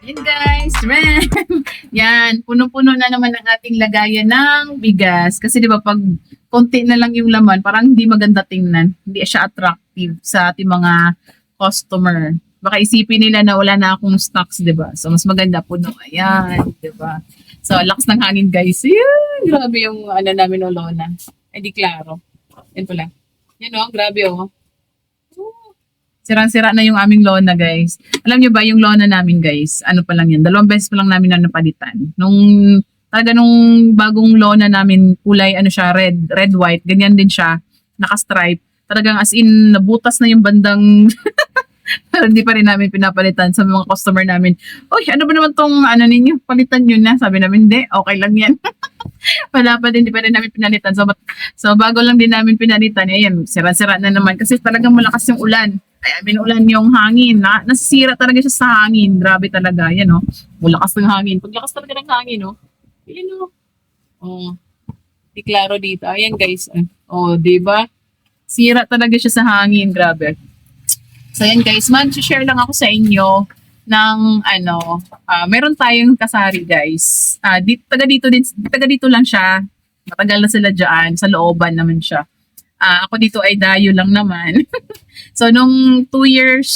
Yan guys, man. Yan, puno-puno na naman ang ating lagayan ng bigas. Kasi di ba pag konti na lang yung laman, parang hindi maganda tingnan. Hindi siya attractive sa ating mga customer. Baka isipin nila na wala na akong stocks, di ba? So, mas maganda puno. Ayan, di ba? So, lakas ng hangin guys. Yan, grabe yung ano namin olona. Eh, di klaro. Yan pala. Yan o, grabe o. Sirang-sira na yung aming lona, guys. Alam nyo ba, yung lona namin, guys, ano pa lang yan, dalawang beses pa lang namin na napalitan. Nung, talaga nung bagong lona namin, kulay, ano siya, red, red-white, ganyan din siya, naka-stripe. Talagang as in, nabutas na yung bandang, pero hindi pa rin namin pinapalitan sa mga customer namin. Uy, ano ba naman tong, ano ninyo, palitan nyo na. Sabi namin, hindi, okay lang yan. Wala pa din, hindi pa rin namin pinalitan. So, so bago lang din namin pinalitan, ayan, sira-sira na naman. Kasi talagang malakas yung ulan. Ay, binulan yung hangin. Na, nasisira talaga siya sa hangin. Grabe talaga. Yan, oh. Malakas ng hangin. Paglakas talaga ng hangin, oh. Yan, oh. Oh. Di klaro dito. Ayan, guys. Oh, di ba? Sira talaga siya sa hangin. Grabe. So, yan, guys. Man-share lang ako sa inyo ng ano, ah, meron tayong kasari, guys. Ah, dito, taga dito din, taga dito lang siya. Matagal na sila dyan. Sa looban naman siya. Ah, ako dito ay dayo lang naman. so, nung two years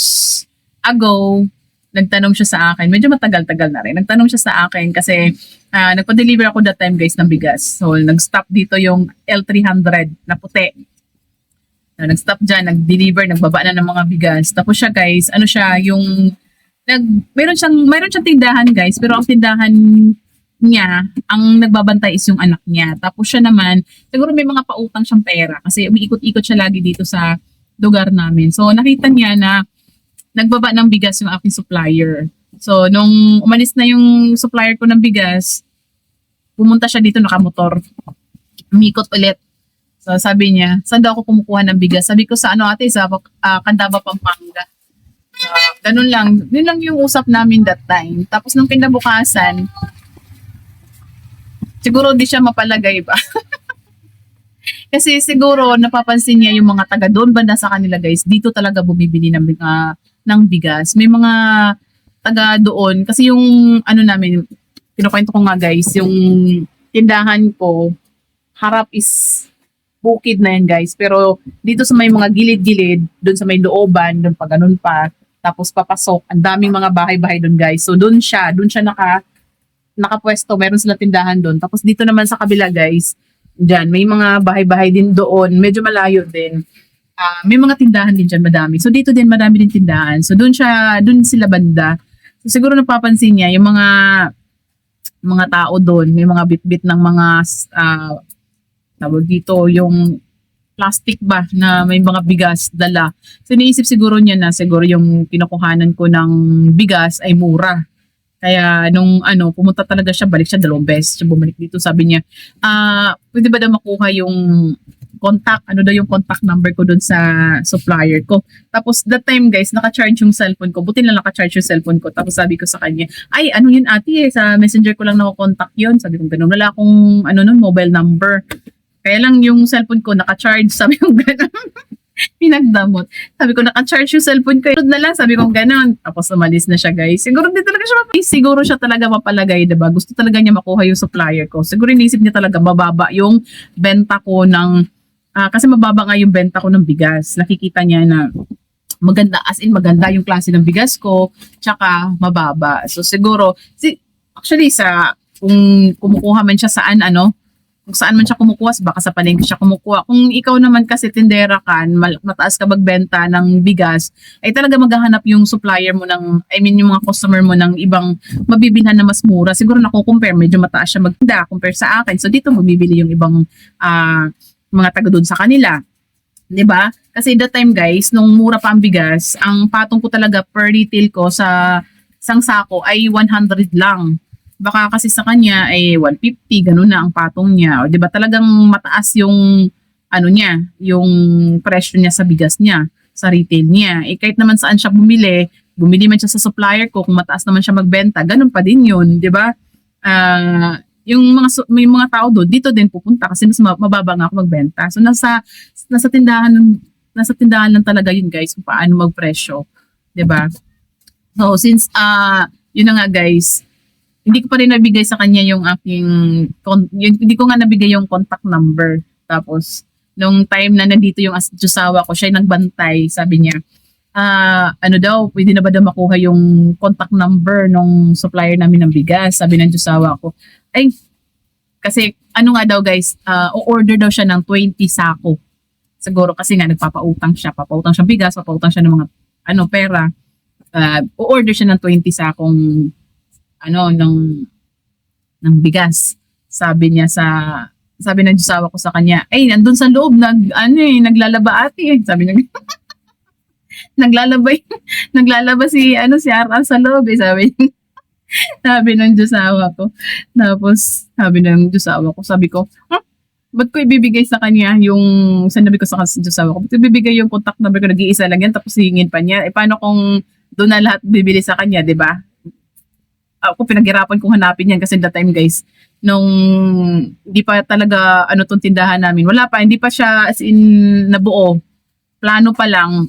ago, nagtanong siya sa akin. Medyo matagal-tagal na rin. Nagtanong siya sa akin kasi ah, nagpa-deliver ako that time guys ng bigas. So, nag-stop dito yung L300 na puti. So, nag-stop dyan, nag-deliver, nagbaba na ng mga bigas. Tapos siya guys, ano siya, yung nag meron siyang meron siyang tindahan guys, pero ang tindahan niya, ang nagbabantay is yung anak niya. Tapos siya naman, siguro may mga pautang siyang pera kasi umiikot-ikot siya lagi dito sa lugar namin. So nakita niya na nagbaba ng bigas yung aking supplier. So nung umalis na yung supplier ko ng bigas, pumunta siya dito nakamotor. Umikot ulit. So sabi niya, saan daw ako kumukuha ng bigas? Sabi ko sa ano ate, sa uh, Candaba, Pampanga. So, ganun lang. Yun lang yung usap namin that time. Tapos nung kinabukasan, siguro di siya mapalagay ba? Kasi siguro napapansin niya yung mga taga doon banda sa kanila guys, dito talaga bumibili ng mga ng bigas. May mga taga doon kasi yung ano namin, kinukwento ko nga guys, yung tindahan ko harap is bukid na yan guys. Pero dito sa may mga gilid-gilid, doon sa may looban, doon pa ganun pa, tapos papasok, ang daming mga bahay-bahay doon guys. So doon siya, doon siya naka nakapwesto, meron sila tindahan doon. Tapos dito naman sa kabila guys, Diyan, may mga bahay-bahay din doon, medyo malayo din. Ah, may mga tindahan din diyan, madami. So dito din madami din tindahan. So doon siya, doon sila banda. So siguro napapansin niya yung mga mga tao doon, may mga bit-bit ng mga ah tawag dito, yung plastic ba na may mga bigas dala. So iniisip siguro niya na siguro yung kinukuhanan ko ng bigas ay mura. Kaya nung ano, pumunta talaga siya, balik siya dalawang beses siya bumalik dito. Sabi niya, ah, pwede ba daw makuha yung contact, ano daw yung contact number ko dun sa supplier ko. Tapos that time guys, naka-charge yung cellphone ko. Buti na naka-charge yung cellphone ko. Tapos sabi ko sa kanya, ay ano yun ate sa messenger ko lang nako-contact yun. Sabi ko ganun, wala akong ano nun, mobile number. Kaya lang yung cellphone ko naka-charge, sabi ko ganun. Pinagdamot. Sabi ko, naka-charge yung cellphone ko. Sunod na lang, sabi ko gano'n. Tapos umalis na siya, guys. Siguro hindi talaga siya mapalagay. Siguro siya talaga mapalagay, diba? Gusto talaga niya makuha yung supplier ko. Siguro inisip niya talaga mababa yung benta ko ng ah, kasi mababa nga yung benta ko ng bigas. Nakikita niya na maganda, as in maganda yung klase ng bigas ko, tsaka mababa. So siguro, si, actually sa, kung kumukuha man siya saan, ano, kung saan man siya kumukuha, baka sa palengke siya kumukuha. Kung ikaw naman kasi tindera ka, mataas ka magbenta ng bigas, ay talaga maghahanap yung supplier mo ng, I mean yung mga customer mo ng ibang mabibilhan na mas mura. Siguro nakukumpare, medyo mataas siya magtinda compare sa akin. So dito mabibili yung ibang ah, mga taga doon sa kanila. 'Di ba? Kasi that time guys, nung mura pa ang bigas, ang patong ko talaga per retail ko sa isang sako ay 100 lang. Baka kasi sa kanya ay 150, ganun na ang patong niya. O 'di ba talagang mataas yung ano niya, yung presyo niya sa bigas niya, sa retail niya. Eh kahit naman saan siya bumili, bumili man siya sa supplier ko, kung mataas naman siya magbenta, ganun pa din yun, 'di ba? Ah, yung mga may mga tao doon dito din pupunta kasi mas ma- mababa nga ako magbenta. So nasa nasa tindahan nasa tindahan lang talaga yun guys kung paano magpresyo, 'di ba? So since ah yun na nga guys, hindi ko pa rin nabigay sa kanya yung aking con- yun, hindi ko nga nabigay yung contact number. Tapos nung time na nandito yung as- Diyosawa ko, siya yung nagbantay, sabi niya, ah ano daw, pwede na ba daw makuha yung contact number nung supplier namin ng bigas? Sabi ng Diyosawa ko. Ay, kasi ano nga daw guys, ah, o-order daw siya ng 20 sako. Siguro kasi nga nagpapautang siya, papautang siya bigas, papautang siya ng mga ano pera. Ah, o-order siya ng 20 sakong ano ng ng bigas. Sabi niya sa sabi ng Diyosawa ko sa kanya, ay, nandun sa loob, nag, ano eh, naglalaba ate eh. Sabi niya, naglalaba, naglalaba si, ano, si Ara sa loob eh, sabi niya. sabi ng Diyosawa ko. Tapos, sabi ng Diyosawa ko, sabi ko, huh? ba't ko ibibigay sa kanya yung, sinabi ko sa Diyosawa ko, ba't ko ibibigay yung contact number ko, nag-iisa lang yan, tapos hingin pa niya. Eh, paano kung doon na lahat bibili sa kanya, di ba? Ako pinaghirapan kong hanapin yan kasi that time guys, nung hindi pa talaga ano tong tindahan namin. Wala pa, hindi pa siya as in nabuo. Plano pa lang.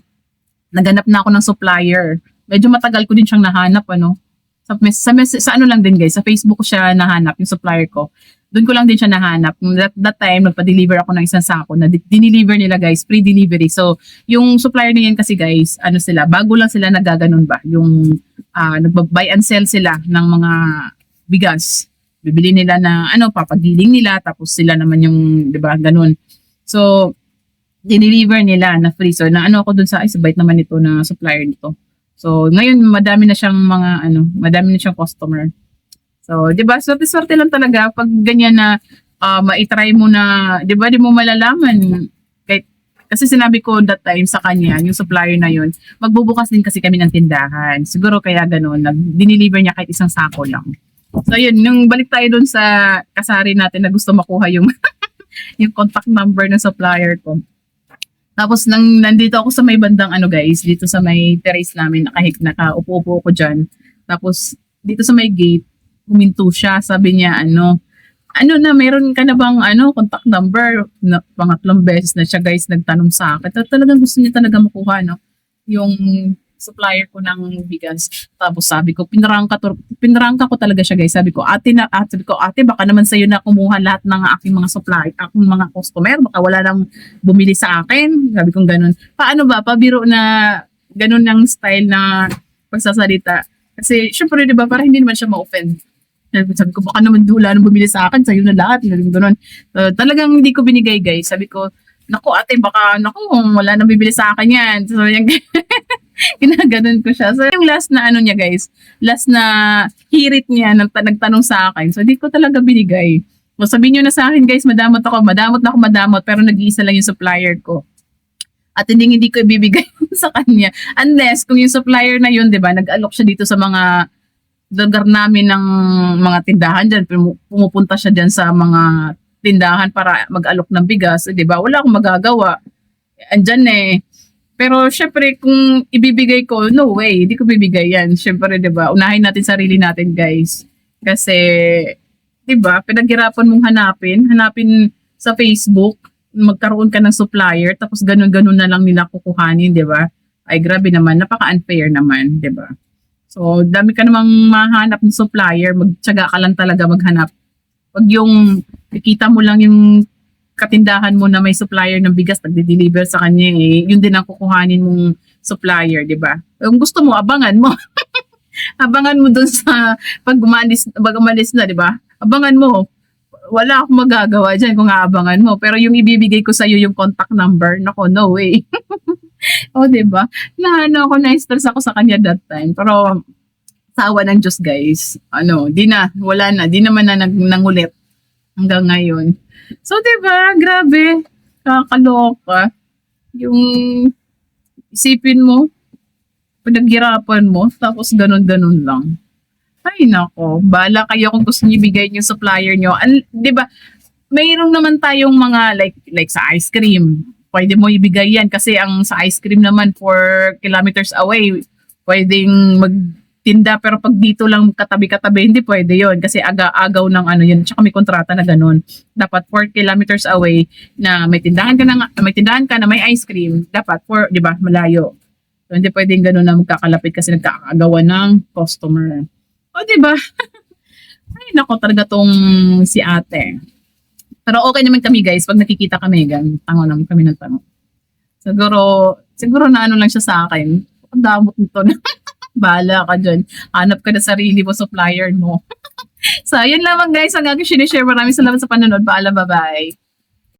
Naganap na ako ng supplier. Medyo matagal ko din siyang nahanap ano. Sa, sa, sa ano lang din guys, sa Facebook ko siya nahanap yung supplier ko. Doon ko lang din siya nahanap. That, that time, nagpa-deliver ako ng isang sako na di- dineliver nila guys, pre-delivery. So, yung supplier na yan kasi guys, ano sila, bago lang sila nagaganon ba? Yung ah nagba-buy and sell sila ng mga bigas. Bibili nila na ano, papagiling nila tapos sila naman yung, 'di ba, ganun. So dineliver nila na free. So na ano ako dun sa ay sabait naman ito na supplier nito. So ngayon madami na siyang mga ano, madami na siyang customer. So 'di ba, swerte-swerte lang talaga pag ganyan na ah, maitry mo na, 'di ba, di mo malalaman kasi sinabi ko that time sa kanya, yung supplier na yun, magbubukas din kasi kami ng tindahan. Siguro kaya ganun, nag-deliver niya kahit isang sako lang. So yun, nung balik tayo dun sa kasari natin na gusto makuha yung yung contact number ng supplier ko. Tapos nang nandito ako sa may bandang ano guys, dito sa may terrace namin, nakahik, nakaupo-upo ko dyan. Tapos dito sa may gate, huminto siya, sabi niya ano, ano na, meron ka na bang ano, contact number? Na, pangatlong beses na siya guys nagtanong sa akin. Tal- Talagang gusto niya talaga makuha, no? Yung supplier ko ng bigas. Tapos sabi ko, pinarangka, to, pinarangka ko talaga siya guys. Sabi ko, ate na, ate, sabi ko, ate, baka naman sa'yo na kumuha lahat ng aking mga supply, aking mga customer. Baka wala nang bumili sa akin. Sabi ko ganun. Paano ba? Pabiro na ganun ng style na pagsasalita. Kasi, syempre, di ba, para hindi naman siya ma-offend. Sabi sabi ko, baka naman wala nang bumili sa akin, sa'yo na lahat. Ganun, ganun. So, talagang hindi ko binigay, guys. Sabi ko, naku, ate, baka, naku, wala nang bibili sa akin yan. So, yung, ginaganon ko siya. So, yung last na ano niya, guys, last na hirit niya, nagta- nagtanong sa akin. So, hindi ko talaga binigay. So, sabihin nyo na sa akin, guys, madamot ako, madamot na ako, madamot, pero nag-iisa lang yung supplier ko. At hindi hindi ko ibibigay sa kanya. Unless, kung yung supplier na yun, di ba, nag-alok siya dito sa mga lugar namin ng mga tindahan dyan. Pumu- Pumupunta siya dyan sa mga tindahan para mag-alok ng bigas. Eh, di ba? Wala akong magagawa. Andyan eh. Pero syempre, kung ibibigay ko, no way, hindi ko bibigay yan. Syempre, di ba? Unahin natin sarili natin, guys. Kasi, di ba, pinaghirapan mong hanapin. Hanapin sa Facebook, magkaroon ka ng supplier, tapos ganun-ganun na lang nila kukuhanin, di ba? Ay, grabe naman. Napaka-unfair naman, di ba? So, dami ka namang mahanap ng supplier, magtyaga ka lang talaga maghanap. Pag yung, nakita mo lang yung katindahan mo na may supplier ng bigas nagde-deliver sa kanya eh, yun din ang kukuhanin mong supplier, di ba? Kung gusto mo, abangan mo. abangan mo dun sa pag umalis, pag umalis na, di ba? Abangan mo. Wala akong magagawa dyan kung aabangan mo. Pero yung ibibigay ko sa'yo yung contact number, nako, no way. o, di ba? Na ano ako, na-stress ako sa kanya that time. Pero, sa awa ng Diyos, guys, ano, di na, wala na, di naman na nag, nangulit hanggang ngayon. So, di ba, grabe, kakaloka. Yung isipin mo, pinaghirapan mo, tapos ganun-ganun lang. Ay, nako. Bala kayo kung gusto niyo ibigay yung supplier nyo. An, di ba, naman tayong mga like like sa ice cream. Pwede mo ibigay yan kasi ang sa ice cream naman for kilometers away, pwedeng magtinda pero pag dito lang katabi-katabi, hindi pwede yon kasi aga-agaw ng ano yun. Tsaka may kontrata na ganun. Dapat 4 kilometers away na may tindahan ka na, may tindahan ka na may ice cream, dapat 4, di ba, malayo. So, hindi pwedeng ganun na magkakalapit kasi nagkakagawa ng customer. O, di ba? Ay, nako talaga tong si ate. Pero okay naman kami guys, pag nakikita kami, gan, tango naman kami ng tango. Siguro, siguro na ano lang siya sa akin. Ang damot nito na. Bahala ka dyan. Hanap ka na sarili mo, supplier mo. so, yun lamang guys, ang aking sinishare. Maraming salamat sa panonood. Paalam, bye-bye.